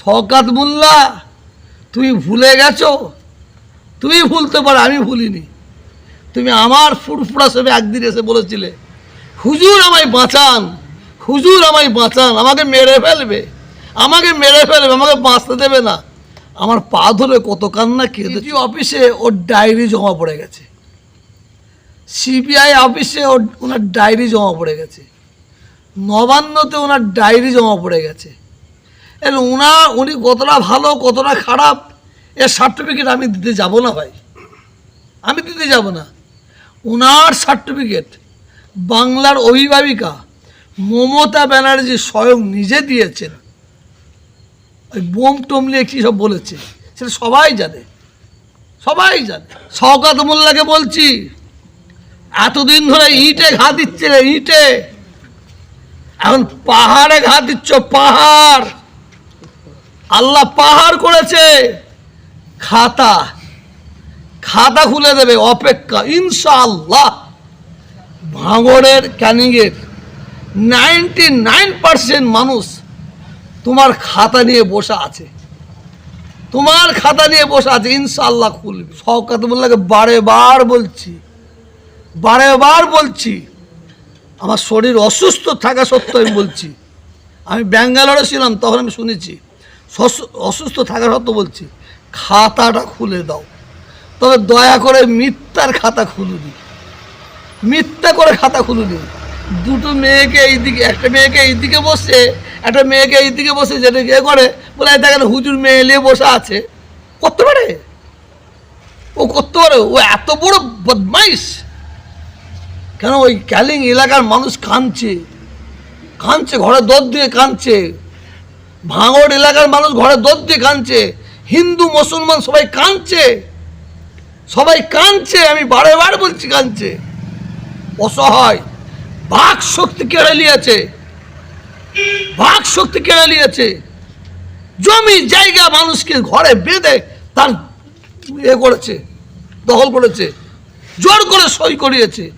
শওকাত মোল্লা, তুমি ভুলে গেছো? তুমি ভুলতে পারো, আমি ভুলিনি। তুমি আমার ফুরফুরা সবে একদিন এসে বলেছিলে, হুজুর আমায় বাঁচান, হুজুর আমায় বাঁচান, আমাকে মেরে ফেলবে, আমাকে মেরে ফেলবে, আমাকে বাঁচতে দেবে না। আমার পা ধরে কত কান্না কেঁদেছি অফিসে ওর ডায়েরি জমা পড়ে গেছে। সিবিআই অফিসে ওর ওনার ডায়েরি জমা পড়ে গেছে। নবান্নতে ওনার ডায়েরি জমা পড়ে গেছে। ওনার উনি কতটা ভালো, কতটা খারাপ, এর সার্টিফিকেট আমি দিতে যাব না ভাই। আমি দিতে যাব না। উনার সার্টিফিকেট বাংলার অভিভাবিকা মমতা ব্যানার্জি স্বয়ং নিজে দিয়েছেন। ওই বোম টোম নিয়ে কী সব বলেছে? সেটা সবাই জানে। সবাই জানে। শওকাত মোল্লাকে বলছি, এতদিন ধরে ইটে ঘা দিচ্ছে ইটে। এখন পাহাড়ে ঘা দিচ্ছ, পাহাড়। আল্লাহ পাহাড় করেছে। খাতা। খাতা খুলে দেবে, অপেক্ষা। ইনশাআল্লাহ। ভাঙড়ের ক্যানিংয়ের নাইনটি নাইন পার্সেন্ট মানুষ তোমার খাতা নিয়ে বসে আছে। তোমার খাতা নিয়ে বসে আছে, ইনশাআল্লাহ খুলবে। শওকাত মোল্লাকে বারে বার বলছি বারে বার বলছি, আমার শরীর অসুস্থ থাকা সত্ত্বেও আমি বলছি। আমি ব্যাঙ্গালোরে ছিলাম, তখন আমি শুনেছি। অসুস্থ থাকা সত্ত্বেও বলছি, খাতাটা খুলে দাও। তবে দয়া করে মিথ্যার খাতা খুলুনি মিথ্যা করে খাতা খুলে খুলুনি দুটো মেয়েকে এইদিকে একটা মেয়েকে এইদিকে বসে, একটা মেয়েকে এইদিকে বসে যেটা এ করে, বলে দেখেন, হুজুর মেয়ে নিয়ে বসে আছে। করতে পারে? ও করতে পারে? ও এত বড় বদমাইশ। কেন ওই ক্যালিং এলাকার মানুষ কাঁদছে। কাঁদছে, ঘরে দর দিয়ে কাঁদছে। ভাঙড় এলাকার মানুষ ঘরে দর দিয়ে কাঁদছে। হিন্দু, মুসলমান সবাই কাঁদছে। সবাই কাঁদছে, আমি বারে বার বলছি কাঁদছে। অসহায়। বাক শক্তি কেড়ে নিয়েছে। বাক শক্তি কেড়ে নিয়েছে। জমি, জায়গা মানুষকে ঘরে বেঁধে তার এ করেছে, দখল করেছে। জোর করে সই করিয়েছে।